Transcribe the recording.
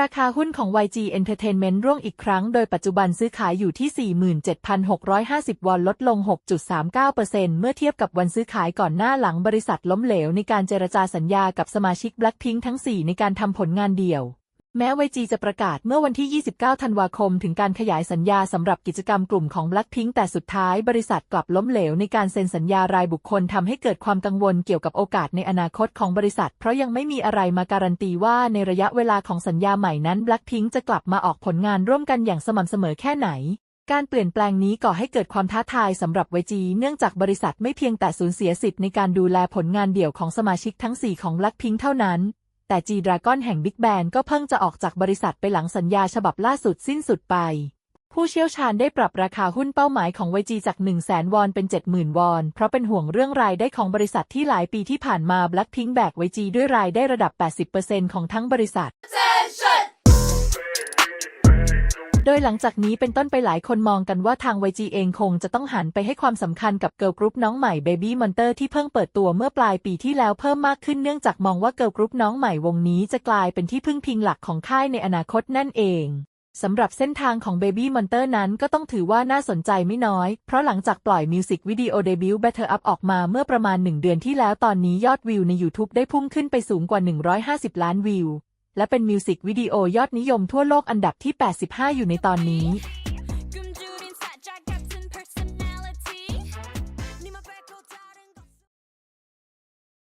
ราคาหุ้นของ YG Entertainment ร่วงอีกครั้ง โดยปัจจุบันซื้อขายอยู่ที่ 47,650 วอน ลดลง 6.39%เมื่อเทียบกับวันซื้อขายก่อนหน้าหลังบริษัทล้มเหลวในการเจรจาสัญญากับสมาชิก Blackpink ทั้ง 4 ในการทำผลงานเดี่ยว แม้ YG จะประกาศเมื่อวันที่ 29 ธันวาคม ถึงการขยายสัญญาสำหรับกิจกรรมกลุ่มของ Blackpink แต่สุดท้ายบริษัทกลับล้มเหลวในการเซ็นสัญญารายบุคคลทำให้เกิดความกังวลเกี่ยวกับโอกาสในอนาคตของบริษัท เพราะยังไม่มีอะไรมาการันตีว่าในระยะเวลาของสัญญาใหม่นั้น Blackpink จะกลับมาออกผลงานร่วมกันอย่างสม่ำเสมอแค่ไหนการเปลี่ยนแปลงนี้ก่อให้เกิดความท้าทายสำหรับ YG เนื่องจากบริษัทไม่เพียงแต่สูญเสียสิทธิ์ในการดูแลผลงานเดี่ยวของสมาชิกทั้ง 4 ของ Blackpink เท่านั้น แต่ G Dragon แห่งบิ๊กแบนก็เพิ่งจะออกจากบริษัทไปหลังสัญญาฉบับล่าสุดสิ้นสุดไป ผู้เชี่ยวชาญได้ปรับราคาหุ้นเป้าหมายของไวจีจาก 1 0 0 0 0แสนวอนเป็น 70,000 วอน เพราะเป็นห่วงเรื่องรายได้ของบริษัทที่หลายปีที่ผ่านมาบล็อกพิงแบกไวจีด้วยรายได้ระดับ 80%ของทั้งบริษัท โดยหลังจากนี้เป็นต้นไปหลายคนมองกันว่าทาง YG เองคงจะต้องหันไปให้ความสำคัญกับเกิร์ลกรุ๊ปน้องใหม่ Baby Monster ที่เพิ่งเปิดตัวเมื่อปลายปีที่แล้วเพิ่มมากขึ้นเนื่องจากมองว่าเกิร์ลกรุ๊ปน้องใหม่วงนี้จะกลายเป็นที่พึ่งพิงหลักของค่ายในอนาคตนั่นเองสำหรับเส้นทางของ Baby Monster นั้นก็ต้องถือว่าน่าสนใจไม่น้อย เพราะหลังจากปล่อยมิวสิกวิดีโอเดบิวต์ Better Up ออกมาเมื่อประมาณ 1 เดือนที่แล้วตอนนี้ยอดวิวใน YouTube ได้พุ่งขึ้นไปสูงกว่า 150 ล้านวิว และเป็นมิวสิกวิดีโอยอดนิยมทั่วโลกอันดับที่ 85 อยู่ในตอนนี้